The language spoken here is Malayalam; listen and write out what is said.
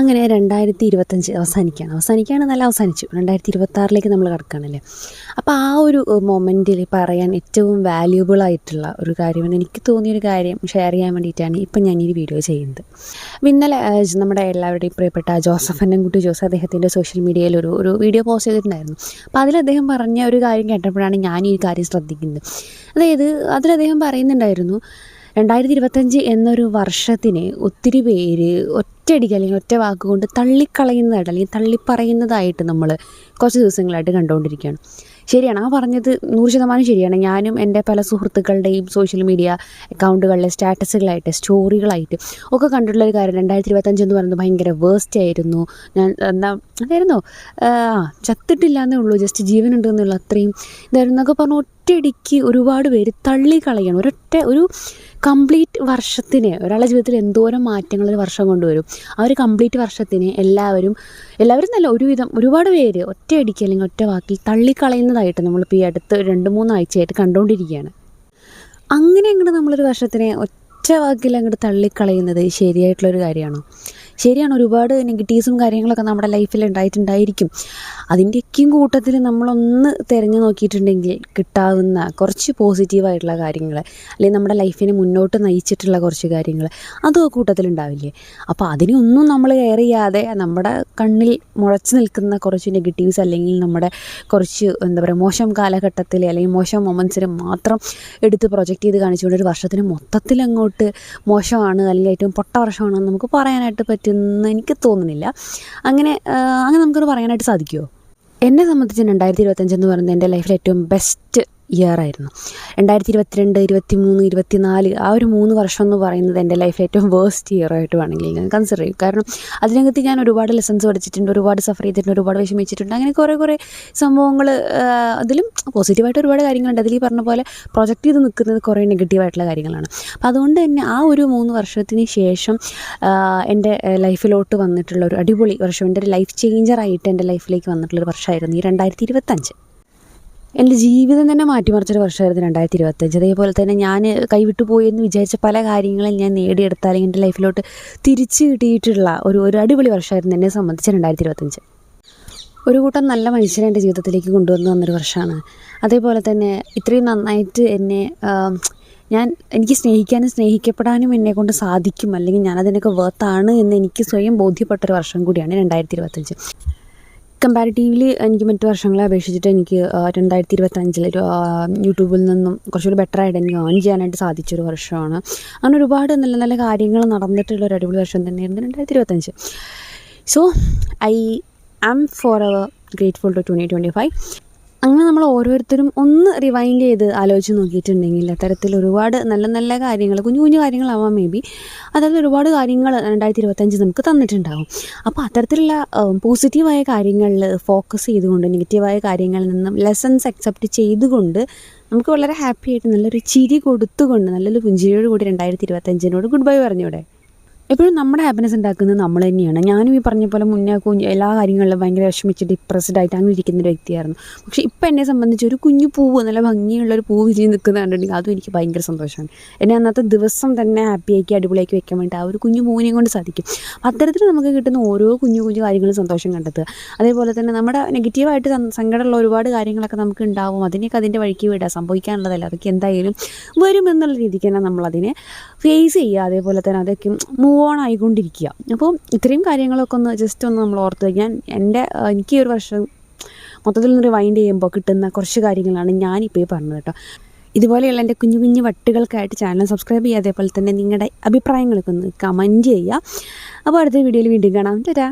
അങ്ങനെ രണ്ടായിരത്തി ഇരുപത്തഞ്ച് അവസാനിക്കുകയാണ്. അവസാനിക്കുകയാണ് നല്ല അവസാനിച്ചു. രണ്ടായിരത്തി ഇരുപത്താറിലേക്ക് നമ്മൾ കിടക്കുകയാണല്ലേ? അപ്പോൾ ആ ഒരു മൊമെന്റിൽ പറയാൻ ഏറ്റവും വാല്യൂബിൾ ആയിട്ടുള്ള ഒരു കാര്യമാണ് എനിക്ക് തോന്നിയൊരു കാര്യം ഷെയർ ചെയ്യാൻ വേണ്ടിയിട്ടാണ് ഇപ്പം ഞാൻ ഈ വീഡിയോ ചെയ്യുന്നത്. അപ്പോൾ ഇന്നലെ നമ്മുടെ എല്ലാവരുടെയും പ്രിയപ്പെട്ട ജോസഫ് അന്നൻകുട്ടി ജോസ് അദ്ദേഹത്തിന്റെ സോഷ്യൽ മീഡിയയിൽ ഒരു ഒരു വീഡിയോ പോസ്റ്റ് ചെയ്തിട്ടുണ്ടായിരുന്നു. അപ്പോൾ അതിൽ അദ്ദേഹം പറഞ്ഞ ഒരു കാര്യം കേട്ടപ്പോഴാണ് ഞാൻ ഈ കാര്യം ശ്രദ്ധിക്കുന്നത്. അതായത് അതിൽ അദ്ദേഹം പറയുന്നുണ്ടായിരുന്നു രണ്ടായിരത്തി ഇരുപത്തഞ്ച് എന്നൊരു വർഷത്തിന് ഒത്തിരി പേര് ഒറ്റയടിക്ക് അല്ലെങ്കിൽ ഒറ്റ വാക്കുകൊണ്ട് തള്ളിക്കളയുന്നതായിട്ട് അല്ലെങ്കിൽ തള്ളിപ്പറയുന്നതായിട്ട് നമ്മൾ കുറച്ച് ദിവസങ്ങളായിട്ട് കണ്ടുകൊണ്ടിരിക്കുകയാണ്. ശരിയാണ്. ആ പറഞ്ഞത് നൂറ് ശതമാനം ശരിയാണ്. ഞാനും എന്റെ പല സുഹൃത്തുക്കളുടെയും സോഷ്യൽ മീഡിയ അക്കൗണ്ടുകളിലെ സ്റ്റാറ്റസുകളായിട്ട് സ്റ്റോറികളായിട്ട് ഒക്കെ കണ്ടിട്ടുള്ള ഒരു കാര്യം രണ്ടായിരത്തി ഇരുപത്തഞ്ച് എന്ന് പറയുന്നത് ഭയങ്കര വേസ്റ്റ് ആയിരുന്നു. ഞാൻ എന്താ അതായിരുന്നോ? ചത്തിട്ടില്ല എന്നേ ഉള്ളൂ. ജസ്റ്റ് ജീവനുണ്ട് എന്നുള്ള അത്രയും ഇതായിരുന്നു എന്നൊക്കെ പറഞ്ഞു ഒറ്റയടിക്ക് ഒരുപാട് പേര് തള്ളിക്കളയണം ഒരൊറ്റ ഒരു കംപ്ലീറ്റ് വർഷത്തിന് ഒരാളുടെ ജീവിതത്തിൽ എന്തോരം മാറ്റങ്ങൾ ഒരു വർഷം കൊണ്ടുവരും. ആ ഒരു കംപ്ലീറ്റ് വർഷത്തിന് എല്ലാവരും എല്ലാവരും നല്ല ഒരുവിധം ഒരുപാട് പേര് ഒറ്റയടിക്ക് അല്ലെങ്കിൽ ഒറ്റ വാക്കിൽ തള്ളിക്കളയുന്നതായിട്ട് നമ്മളിപ്പോൾ ഈ അടുത്ത് രണ്ട് മൂന്നാഴ്ചയായിട്ട് കണ്ടുകൊണ്ടിരിക്കുകയാണ് അങ്ങനെ അങ്ങോട്ട് നമ്മളൊരു വർഷത്തിനെ ഒറ്റ വാക്കിൽ അങ്ങോട്ട് തള്ളിക്കളയുന്നത് ശരിയായിട്ടുള്ളൊരു കാര്യമാണോ? ശരിയാണ് ഒരുപാട് നെഗറ്റീവ്സും കാര്യങ്ങളൊക്കെ നമ്മുടെ ലൈഫിൽ ഉണ്ടായിട്ടുണ്ടായിരിക്കും. അതിന്റെയൊക്കെയും കൂട്ടത്തിൽ നമ്മളൊന്ന് തിരഞ്ഞു നോക്കിയിട്ടുണ്ടെങ്കിൽ കിട്ടാവുന്ന കുറച്ച് പോസിറ്റീവായിട്ടുള്ള കാര്യങ്ങൾ അല്ലെങ്കിൽ നമ്മുടെ ലൈഫിനെ മുന്നോട്ട് നയിച്ചിട്ടുള്ള കുറച്ച് കാര്യങ്ങൾ അതും ആ കൂട്ടത്തിലുണ്ടാവില്ലേ അപ്പോൾ അതിനൊന്നും നമ്മൾ കെയർ ചെയ്യാതെ നമ്മുടെ കണ്ണിൽ മുളച്ച് നിൽക്കുന്ന കുറച്ച് നെഗറ്റീവ്സ് അല്ലെങ്കിൽ നമ്മുടെ കുറച്ച് എന്താ പറയുക മോശം കാലഘട്ടത്തിൽ അല്ലെങ്കിൽ മോശം മൊമെന്റ്സിന് മാത്രം എടുത്ത് പ്രൊജക്റ്റ് ചെയ്ത് കാണിച്ചുകൊണ്ട് ഒരു വർഷത്തിന് മൊത്തത്തിൽ അങ്ങോട്ട് മോശമാണ് അല്ലെങ്കിൽ ഏറ്റവും പൊട്ട വർഷമാണെന്ന് നമുക്ക് പറയാനായിട്ട് പറ്റുമെന്ന് എനിക്ക് തോന്നുന്നില്ല. അങ്ങനെ അങ്ങനെ നമുക്കത് പറയാനായിട്ട് സാധിക്കുമോ എന്നെ സംബന്ധിച്ച് രണ്ടായിരത്തി ഇരുപത്തഞ്ചെന്ന് പറയുന്നത് എന്റെ ലൈഫിലെ ഏറ്റവും ബെസ്റ്റ് ഇയർ ആയിരുന്നു. രണ്ടായിരത്തി ഇരുപത്തിരണ്ട് ഇരുപത്തി മൂന്ന് ഇരുപത്തി നാല് ആ ഒരു മൂന്ന് വർഷം എന്ന് പറയുന്നത് എന്റെ ലൈഫ് ഏറ്റവും വേസ്റ്റ് ഇയർ ആയിട്ട് വേണമെങ്കിൽ ഞാൻ കൺസിഡർ ചെയ്യും. കാരണം അതിനകത്ത് ഞാൻ ഒരുപാട് ലെസൺസ് പഠിച്ചിട്ടുണ്ട് ഒരുപാട് സഫർ ചെയ്തിട്ടുണ്ട് ഒരുപാട് വിഷമിച്ചിട്ടുണ്ട്. അങ്ങനെ കുറേ കുറേ സംഭവങ്ങൾ അതിലും പോസിറ്റീവായിട്ട് ഒരുപാട് കാര്യങ്ങളുണ്ട്. അതിൽ ഈ പറഞ്ഞ പോലെ പ്രൊജക്റ്റ് ചെയ്ത് നിൽക്കുന്നത് കുറേ നെഗറ്റീവായിട്ടുള്ള കാര്യങ്ങളാണ്. അപ്പോൾ അതുകൊണ്ട് തന്നെ ആ ഒരു മൂന്ന് വർഷത്തിന് ശേഷം എന്റെ ലൈഫിലോട്ട് വന്നിട്ടുള്ള ഒരു അടിപൊളി വർഷം എന്റെ ഒരു ലൈഫ് ചേഞ്ചറായിട്ട് എന്റെ ലൈഫിലേക്ക് വന്നിട്ടുള്ളൊരു വർഷമായിരുന്നു ഈ രണ്ടായിരത്തി ഇരുപത്തഞ്ച് എന്റെ ജീവിതം തന്നെ മാറ്റിമറിച്ചൊരു വർഷമായിരുന്നു രണ്ടായിരത്തി ഇരുപത്തഞ്ച് അതേപോലെ തന്നെ ഞാൻ കൈവിട്ടു പോയി എന്ന് വിചാരിച്ച പല കാര്യങ്ങളും ഞാൻ നേടിയെടുത്താൽ അല്ലെങ്കിൽ എന്റെ ലൈഫിലോട്ട് തിരിച്ചു കിട്ടിയിട്ടുള്ള ഒരു ഒരു അടിപൊളി വർഷമായിരുന്നു എന്നെ സംബന്ധിച്ച് രണ്ടായിരത്തി ഇരുപത്തഞ്ച് ഒരു കൂട്ടം നല്ല മനുഷ്യനെ എന്റെ ജീവിതത്തിലേക്ക് കൊണ്ടുവന്നു വന്നൊരു വർഷമാണ്. അതേപോലെ തന്നെ ഇത്രയും നന്നായിട്ട് എന്നെ ഞാൻ എനിക്ക് സ്നേഹിക്കാനും സ്നേഹിക്കപ്പെടാനും എന്നെ കൊണ്ട് സാധിക്കും അല്ലെങ്കിൽ ഞാനതിനൊക്കെ വേർത്താണ് എന്ന് എനിക്ക് സ്വയം ബോധ്യപ്പെട്ടൊരു വർഷം കൂടിയാണ് രണ്ടായിരത്തി ഇരുപത്തഞ്ച് കമ്പാരിറ്റീവ്ലി എനിക്ക് മറ്റു വർഷങ്ങളെ അപേക്ഷിച്ചിട്ട് എനിക്ക് രണ്ടായിരത്തി ഇരുപത്തഞ്ചിൽ ഒരു യൂട്യൂബിൽ നിന്നും കുറച്ചുകൂടി ബെറ്ററായിട്ട് എനിക്ക് ഏൺ ചെയ്യാനായിട്ട് സാധിച്ചൊരു വർഷമാണ്. അങ്ങനെ ഒരുപാട് നല്ല നല്ല കാര്യങ്ങൾ നടന്നിട്ടുള്ള ഒരു അടിപൊളി വർഷം തന്നെയായിരുന്നു രണ്ടായിരത്തി ഇരുപത്തഞ്ച് so I am forever grateful to twenty twenty five അങ്ങനെ നമ്മൾ ഓരോരുത്തരും ഒന്ന് റിവൈൻഡ് ചെയ്ത് ആലോചിച്ച് നോക്കിയിട്ടുണ്ടെങ്കിൽ അത്തരത്തിൽ ഒരുപാട് നല്ല നല്ല കാര്യങ്ങൾ കുഞ്ഞു കുഞ്ഞു കാര്യങ്ങളാവാം മേ ബി അതായത് ഒരുപാട് കാര്യങ്ങൾ രണ്ടായിരത്തി ഇരുപത്തഞ്ച് നമുക്ക് തന്നിട്ടുണ്ടാകും അപ്പോൾ അത്തരത്തിലുള്ള പോസിറ്റീവായ കാര്യങ്ങളിൽ ഫോക്കസ് ചെയ്തുകൊണ്ട് നെഗറ്റീവായ കാര്യങ്ങളിൽ നിന്നും ലെസൺസ് അക്സെപ്റ്റ് ചെയ്തുകൊണ്ട് നമുക്ക് വളരെ ഹാപ്പി ആയിട്ട് നല്ലൊരു ചിരി കൊടുത്തുകൊണ്ട് നല്ലൊരു പുഞ്ചിരിയോട് കൂടി രണ്ടായിരത്തി ഇരുപത്തഞ്ചിനോട് ഗുഡ് ബൈ പറഞ്ഞൂടെ? എപ്പോഴും നമ്മുടെ ഹാപ്പിനെസ് ഉണ്ടാക്കുന്നത് നമ്മൾ തന്നെയാണ്. ഞാനും ഈ പറഞ്ഞ പോലെ മുന്നേ കുഞ്ഞ് എല്ലാ കാര്യങ്ങളിലും ഭയങ്കര വിഷമിച്ച് ഡിപ്രസ്ഡ് ആയിട്ട് അങ്ങനെ ഇരിക്കുന്ന ഒരു വ്യക്തിയായിരുന്നു. പക്ഷേ ഇപ്പം എന്നെ സംബന്ധിച്ച് ഒരു കുഞ്ഞു പൂവ് നല്ല ഭംഗിയുള്ള ഒരു പൂവ് വിരിഞ്ഞ് നിൽക്കുന്ന കണ്ടിട്ടുണ്ടെങ്കിൽ അതും എനിക്ക് ഭയങ്കര സന്തോഷമാണ്. എന്നെ അന്നത്തെ ദിവസം തന്നെ ഹാപ്പിയാക്കി അടിപൊളിയാക്കി വെക്കാൻ വേണ്ടി ആ ഒരു കുഞ്ഞു പൂവിനെയും കൊണ്ട് സാധിക്കും. അത്തരത്തിൽ നമുക്ക് കിട്ടുന്ന ഓരോ കുഞ്ഞു കുഞ്ഞു കാര്യങ്ങളും സന്തോഷം കണ്ടെത്തുക. അതേപോലെ തന്നെ നമ്മുടെ നെഗറ്റീവായിട്ട് സങ്കടമുള്ള ഒരുപാട് കാര്യങ്ങളൊക്കെ നമുക്ക് ഉണ്ടാവും. അതിനെയൊക്കെ അതിന്റെ വഴിക്ക് വിടുക. സംഭവിക്കാനുള്ളതല്ല. അതൊക്കെ എന്തായാലും വരുമെന്നുള്ള രീതിക്ക് തന്നെ നമ്മളതിനെ ഫേസ് ചെയ്യുക. അതേപോലെ തന്നെ അതൊക്കെ മൂവ് ഓൺ ആയിക്കൊണ്ടിരിക്കുക അപ്പോൾ ഇത്രയും കാര്യങ്ങളൊക്കെ ഒന്ന് ജസ്റ്റ് ഒന്ന് നമ്മൾ ഓർത്ത് ഞാൻ എന്റെ എനിക്ക് ഒരു വർഷം മൊത്തത്തിൽ നിന്ന് റിവൈൻഡ് ചെയ്യുമ്പോൾ കിട്ടുന്ന കുറച്ച് കാര്യങ്ങളാണ് ഞാനിപ്പോൾ ഈ പറഞ്ഞത് കേട്ടോ. ഇതുപോലെയുള്ള എന്റെ കുഞ്ഞു കുഞ്ഞു വട്ടുകൾക്കായിട്ട് ചാനൽ സബ്സ്ക്രൈബ് ചെയ്യുക. അതേപോലെ തന്നെ നിങ്ങളുടെ അഭിപ്രായങ്ങളൊക്കെ ഒന്ന് കമന്റ് ചെയ്യുക. അപ്പോൾ അടുത്ത വീഡിയോയിൽ വീണ്ടും കാണാം. ടാ